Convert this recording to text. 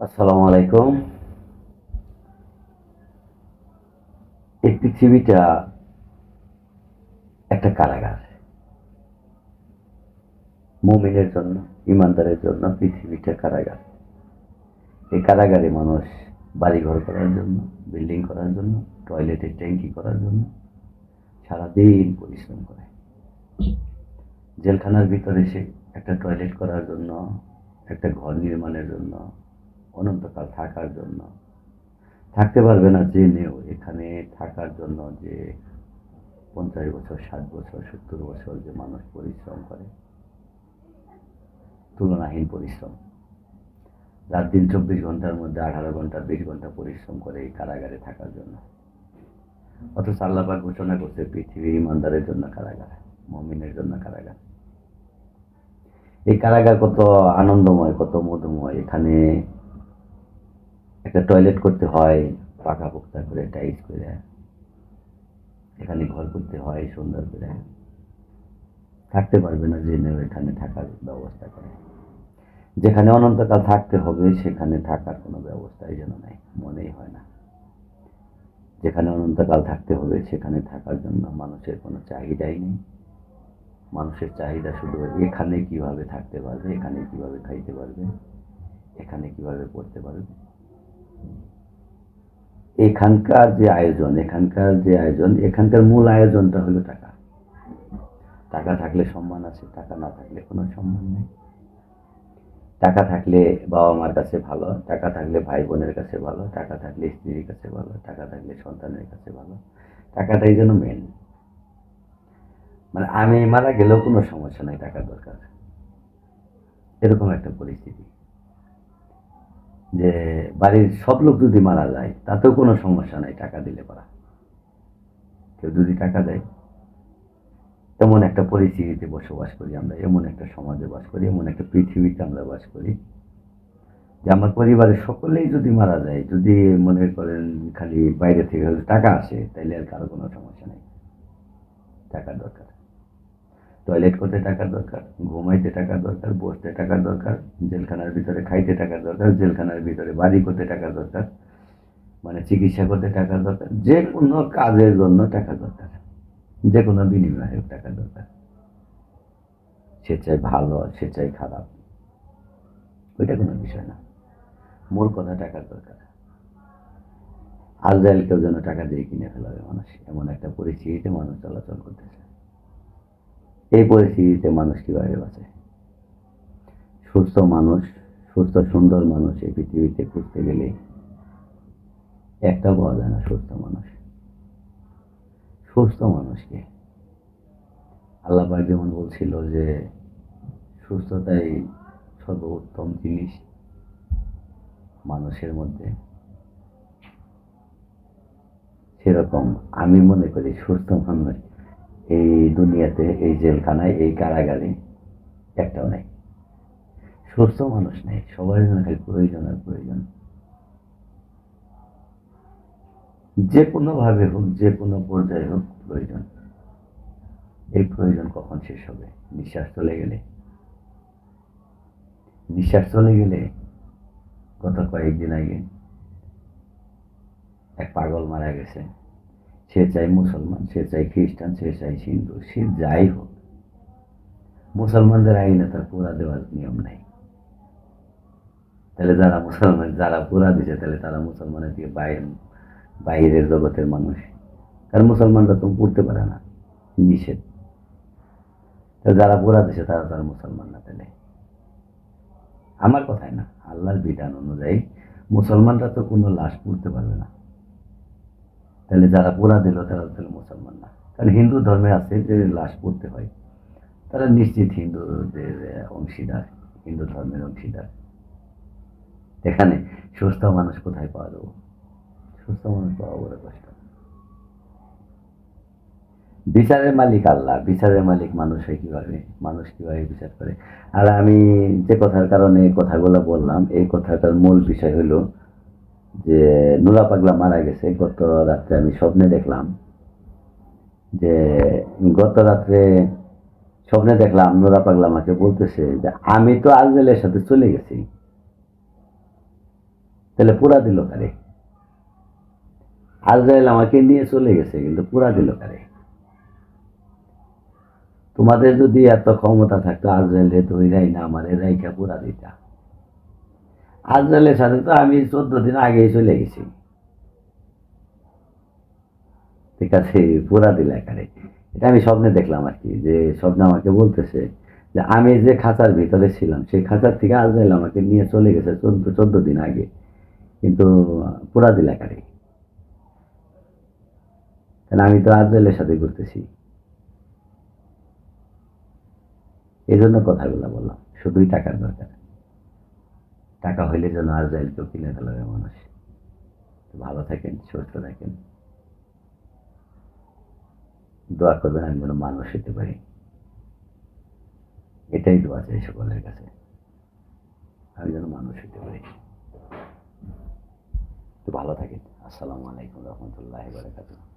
আসসালামু আলাইকুম। এই পৃথিবীটা একটা কারাগার। মুমিনের জন্য, ইমানদারের জন্য পৃথিবীটা কারাগার। এই কারাগারে মানুষ বাড়িঘর করার জন্য, বিল্ডিং করার জন্য, টয়লেটের ট্যাঙ্কি করার জন্য সারাদিন পরিশ্রম করে। জেলখানার ভিতরে সে একটা টয়লেট করার জন্য, একটা ঘর নির্মাণের জন্য অনন্তকাল থাকার জন্য। থাকতে পারবে না জেনেও এখানে থাকার জন্য যে পঞ্চাশ বছর, ষাট বছর, সত্তর বছর যে মানুষ পরিশ্রম করে। তুলনাহীন পরিশ্রম। রাত দিন চব্বিশ ঘণ্টার মধ্যে আঠারো ঘণ্টা, বিশ ঘণ্টা পরিশ্রম করে এই কারাগারে থাকার জন্য। অথচ আল্লাপাক ঘোষণা করছে পৃথিবীর ইমানদারের জন্য কারাগার, মমিনের জন্য কারাগার। এই কারাগার কত আনন্দময়, কত মধুময়। এখানে একটা টয়লেট করতে হয়, পাকা পোক্তা করে টাইট করে, এখানে ঘর করতে হয়, সুন্দর করে। থাকতে পারবে না জেনেও এখানে থাকার ব্যবস্থা করে। যেখানে অনন্তকাল থাকতে হবে, সেখানে থাকার কোনো ব্যবস্থাই যেন নাই, মনেই হয় না। যেখানে অনন্তকাল থাকতে হবে, সেখানে থাকার জন্য মানুষের কোনো চাহিদাই নেই। মানুষের চাহিদা শুধু এখানে কীভাবে থাকতে পারবে, এখানে কীভাবে খাইতে পারবে, এখানে কীভাবে পড়তে পারবে। এখানকার যে আয়োজন, এখানকার যে আয়োজন, এখানকার মূল আয়োজনটা হলো টাকা। টাকা থাকলে সম্মান আছে, টাকা না থাকলে কোনো সম্মান নেই। টাকা থাকলে বাবা মার কাছে ভালো, টাকা থাকলে ভাই বোনের কাছে ভালো, টাকা থাকলে স্ত্রীর কাছে ভালো, টাকা থাকলে সন্তানের কাছে ভালো। টাকাটাই যেন মেন মানে আমি মারা গেলেও কোনো সমস্যা নাই টাকার দরকার। এরকম একটা পরিস্থিতি। যে বাড়ির সব লোক যদি মারা যায়, তাতেও কোনো সমস্যা নাই, টাকা দিলে পারা। কেউ যদি টাকা দেয়, এমন একটা পরিস্থিতিতে বসবাস করি আমরা, এমন একটা সমাজে বাস করি, এমন একটা পৃথিবীতে আমরা বাস করি, যে আমার পরিবারের সকলেই যদি মারা যায়, যদি মনে করেন খালি বাইরে থেকে টাকা আসে, তাইলে আর কারও কোনো সমস্যা নেই। টাকার দরকার। টয়লেট করতে টাকার দরকার ঘুমাইতে টাকার দরকার বসতে টাকার দরকার জেলখানার ভিতরে খাইতে টাকার দরকার জেলখানার ভিতরে বাড়ি করতে টাকার দরকার মানে চিকিৎসা করতে টাকার দরকার যে কোনো কাজের জন্য টাকা দরকার যে কোনো বিনিময়ে টাকা দরকার সে চাই ভালো, সে চাই খারাপ, ওইটা কোনো বিষয় না। মোর কথা টাকার দরকার। আজরাইল কেউ যেন টাকা দিয়ে কিনে ফেলা ফেলাবে মানুষ, এমন একটা পরিস্থিতিতে মানুষ চলাচল করতেছে। এই পরিস্থিতিতে মানুষ কীভাবে বাঁচে? সুস্থ মানুষ, সুস্থ, সুন্দর মানুষ এই পৃথিবীতে খুঁজতে গেলে একটা পাওয়া যায় না সুস্থ মানুষ। সুস্থ মানুষকে আল্লাপাক যেমন বলছিল যে, সুস্থতাই সর্বোত্তম জিনিস মানুষের মধ্যে। সেরকম আমি মনে করি সুস্থ মানুষ এই দুনিয়াতে, এই জেলখানায়, এই কারাগারে একটাও নেই। সুস্থ মানুষ নেই সবার জন্য খালি প্রয়োজন আর প্রয়োজন। যে কোনোভাবে হোক, যে কোনো পর্যায়ে হোক, প্রয়োজন। এই প্রয়োজন কখন শেষ হবে? নিঃশ্বাস চলে গেলে? নিঃশ্বাস চলে গেলে গত কয়েকদিন আগে এক পাগল মারা গেছে। সে চাই মুসলমান, সে চাই খ্রিস্টান, সে চাই হিন্দু সে যাই হোক। মুসলমানদের আইনে তার পুরা দেওয়ার নিয়ম নাই। তাহলে যারা মুসলমান, যারা পুরা দিছে, তাহলে তারা মুসলমানের দিয়ে বাইরে, বাইরের জগতের মানুষ। কারণ মুসলমানরা তো পড়তে পারে না, নিষেধ। যারা পুরা দিছে, তারা তারা মুসলমান না তাহলে। আমার কথাই না, আল্লাহর বিধান অনুযায়ী মুসলমানরা তো কোনো লাশ পড়তে পারবে না। তাহলে যারা পোড়া দিল তারা তাহলে মুসলমান না। কারণ হিন্দু ধর্মে আছে যে লাশ পড়তে হয়, তারা নিশ্চিত হিন্দুদের অংশীদার, হিন্দু ধর্মের অংশীদার। এখানে সুস্থ মানুষ কোথায় পাওয়া যাব? সুস্থ মানুষ পাওয়া বড় কষ্ট। বিচারের মালিক আল্লাহ, বিচারের মালিক মানুষ হয় কীভাবে? মানুষ কীভাবে বিচার করে? আর আমি যে কথার কারণে এই কথাগুলো বললাম, এই কথাটার মূল বিষয় হলো যে নুরা পাগলা মারা গেছে, গত রাত্রে আমি স্বপ্নে দেখলাম। যে গত রাত্রে স্বপ্নে দেখলাম নুরা পাগলা আমাকে বলতেছে যে, আমি তো আজমেলের সাথে চলে গেছি। তাহলে পুরা দিল কারে? আজরাইল আমাকে নিয়ে চলে গেছে, কিন্তু পুরা দিল কারে? তোমাদের যদি এত ক্ষমতা থাকতো, আজরাইল ধৈরাই না, আমার রাইখা পুরা দিতা। আজরাইলের সাথে তো আমি চোদ্দ দিন আগেই চলে গেছি। ঠিক আছে, পুরা দিলে কারে এটা আমি স্বপ্নে দেখলাম আর কি, যে স্বপ্নে আমাকে বলতেছে যে আমি যে খাঁচার ভিতরে ছিলাম, সেই খাঁচার থেকে আজরাইল আমাকে নিয়ে চলে গেছে চোদ্দ চোদ্দ দিন আগে। কিন্তু পুরা দিলে কারে কারণ আমি তো আজরাইলের সাথে ঘুরতেছি। এই জন্য কথাগুলো বললাম, শুধুই টাকার দরকার। টাকা হইলে যেন আর আজরাইলকেও কিনে ফেলাবে মানুষ। ভালো থাকেন, সুস্থ থাকেন। দোয়া করবেন, আমি যেন মানুষ হতে পারি। এটাই দোয়া চাই সকলের কাছে, আমি যেন মানুষ হতে পারি। তো ভালো থাকেন। আসসালামু আলাইকুম রহমতুল্লাহ বারকাতুহ।